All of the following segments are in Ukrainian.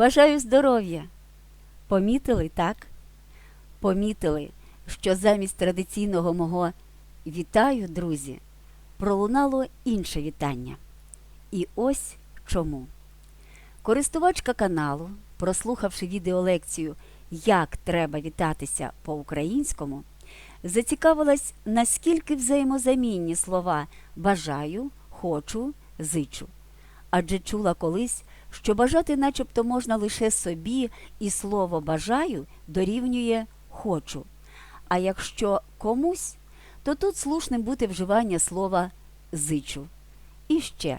Бажаю здоров'я. Помітили, так? Помітили, що замість традиційного мого вітаю, друзі, пролунало інше вітання. І ось чому. Користувачка каналу, прослухавши відеолекцію Як треба вітатися по-українському, зацікавилась, наскільки взаємозамінні слова бажаю, хочу, зичу. Адже чула колись, що бажати начебто можна лише собі, і слово бажаю дорівнює хочу. А якщо комусь, то тут слушним бути вживання слова зичу. І ще,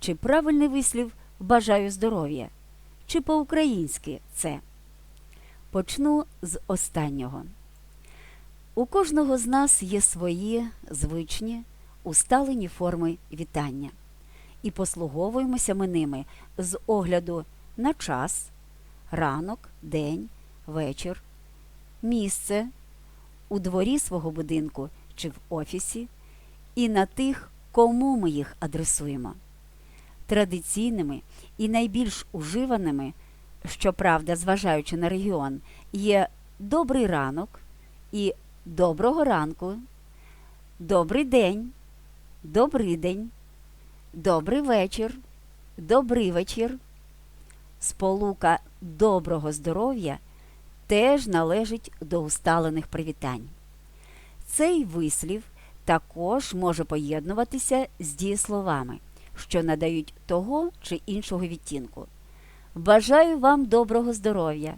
чи правильний вислів бажаю здоров'я, чи по-українськи це? Почну з останнього. У кожного з нас є свої звичні, усталені форми вітання, і послуговуємося ми ними з огляду на час, ранок, день, вечір, місце у дворі свого будинку чи в офісі, і на тих, кому ми їх адресуємо. Традиційними і найбільш уживаними, щоправда, зважаючи на регіон, є добрий ранок і доброго ранку, добрий день, добрий день, добрий вечір, добрий вечір. Сполука доброго здоров'я теж належить до усталених привітань. Цей вислів також може поєднуватися з дієсловами, що надають того чи іншого відтінку. Бажаю вам доброго здоров'я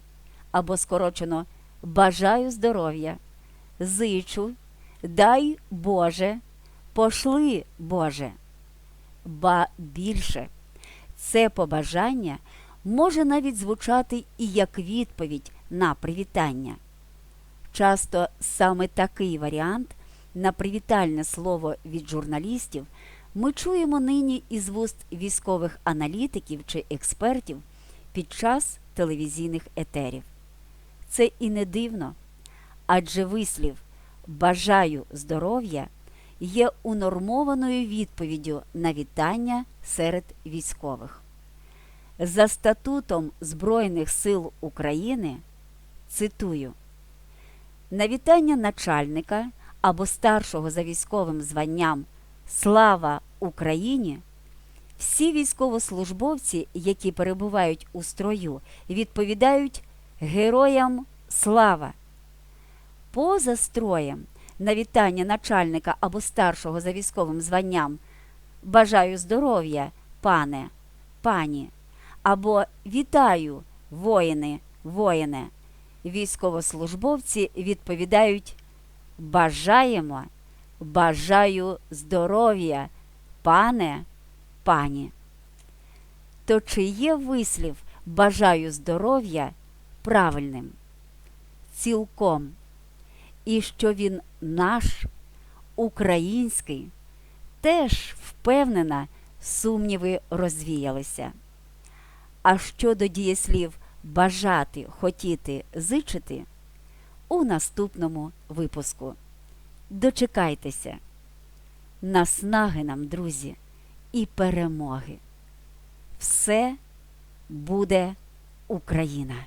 або скорочено Бажаю здоров'я, зичу, дай Боже, пошли Боже. Ба більше, це побажання може навіть звучати і як відповідь на привітання. Часто саме такий варіант на привітальне слово від журналістів ми чуємо нині із вуст військових аналітиків чи експертів під час телевізійних етерів. Це і не дивно, адже вислів Бажаю здоров'я є унормованою відповіддю на вітання серед військових. За статутом Збройних сил України цитую на вітання начальника або старшого за військовим званням Слава Україні! Всі військовослужбовці, які перебувають у строю, відповідають Героям слава! Поза строєм на вітання начальника або старшого за військовим званням Бажаю здоров'я, пане, пані, або Вітаю, воїни, воїне. Військовослужбовці відповідають Бажаємо, бажаю здоров'я, пане, пані. То чи є вислів Бажаю здоров'я правильним? Цілком. І що він наш, український, теж впевнена, сумніви розвіялися. А щодо дієслів бажати, хотіти, зичити у наступному випуску. Дочекайтеся. Наснаги нам, друзі, і перемоги. Все буде Україна!